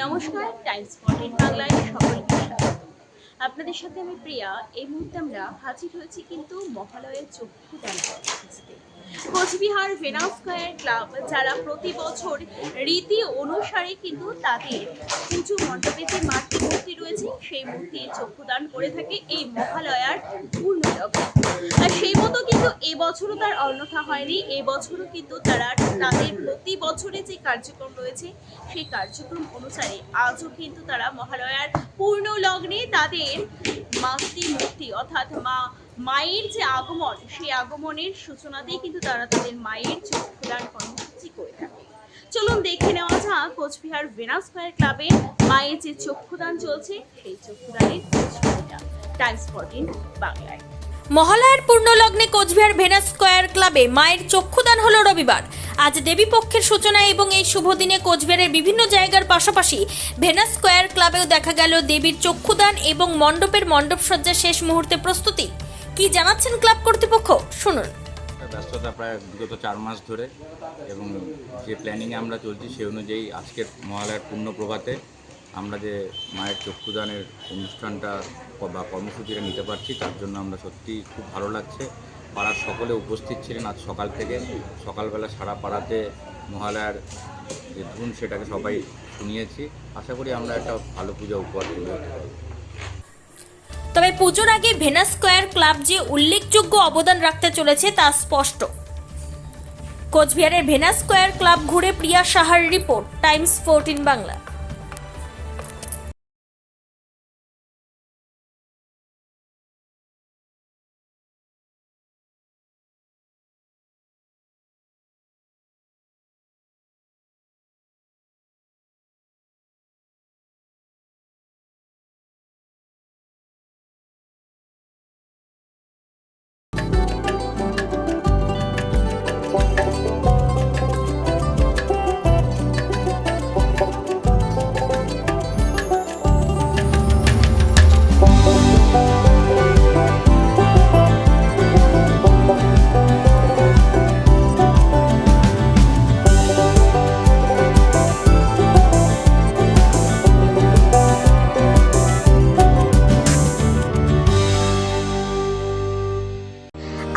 নমস্কার Times in বাংলায় সকলকে স্বাগত। আপনাদের সাথে আমি প্রিয়া। এই মুহূর্তে আমরা হাজির হয়েছি কিন্তু মহালয়ের চক্ষুদান কর্মসূচিতে কোচবিহার ভেনাস স্কোয়ার ক্লাব যারা প্রতি বছর রীতি অনুসারে কিন্তু তাদের পুজো মণ্ডপে যে মাতৃ মূর্তি রয়েছে সেই মূর্তির চক্ষুদান করে থাকে এই মহালয়ার পূর্ণ আর সেই মতো কিন্তু এবছরও তার অন্যথা হয়নি। এবছরও কিন্তু তারা তাদের প্রতি বছরে যে কার্যক্রম রয়েছে, সেই কার্যক্রম অনুসারে আজও কিন্তু তারা মহালয়ার পূর্ণ লগ্নে তাদের মাতৃ মূর্তি অর্থাৎ মা, মায়ের যে আগমন, সেই আগমনের সূচনাতেই কিন্তু তারা তাদের মায়ের চক্ষুদান কর্মসূচি করে থাকে চলুন দেখে নেওয়া যাক কোচবিহার ভেনাস স্কোয়ার ক্লাবে মায়ের যে চক্ষুদান চলছে, সেই চক্ষুদানের টাইমস ফোরটিন বাংলায়। মহালয়ার পূর্ণলগ্নে কোচবিহার ভেনাস স্কোয়ার ক্লাবে মায়ের চক্ষুদান হলো রবিবার। আজ দেবী পক্ষের সূচনা এবং এই শুভ দিনে কোচবিহারের বিভিন্ন জায়গার পাশাপাশি ভেনাস স্কোয়ার ক্লাবেও দেখা গেল দেবীর চক্ষুদান এবং মণ্ডপের মণ্ডপ সজ্জা শেষ মুহূর্তে প্রস্তুতি। কি জানাচ্ছেন ক্লাব কর্তৃপক্ষ? শুনুন। ব্যস্ততা প্রায় বিগত চার মাস ধরে এবং যে প্ল্যানিংয়ে আমরা চলছি সেই অনুযায়ী আজকের মহালয়ার পূর্ণ প্রভাতে আমরা যে মায়ের চক্ষুদানের অনুষ্ঠানটা বা কর্মসূচিটা নিতে পারছি, তার জন্য আমরা সত্যি খুব ভালো লাগছে। পাড়ার সকলে উপস্থিত ছিলেন আজ সকাল থেকে। সকালবেলা সারা পাড়াতে মহালয়ার যে ধুন, সেটাকে সবাই শুনিয়েছি। আশা করি আমরা একটা ভালো পূজা উপহার দেবো। তবে পুজোর আগে ভেনাস স্কোয়ার ক্লাব যে উল্লেখযোগ্য অবদান রাখতে চলেছে তা স্পষ্ট। কোচবিহারের ভেনাস স্কোয়ার ক্লাব ঘুরে প্রিয়া সাহার রিপোর্ট, টাইমস ফোরটিন বাংলা।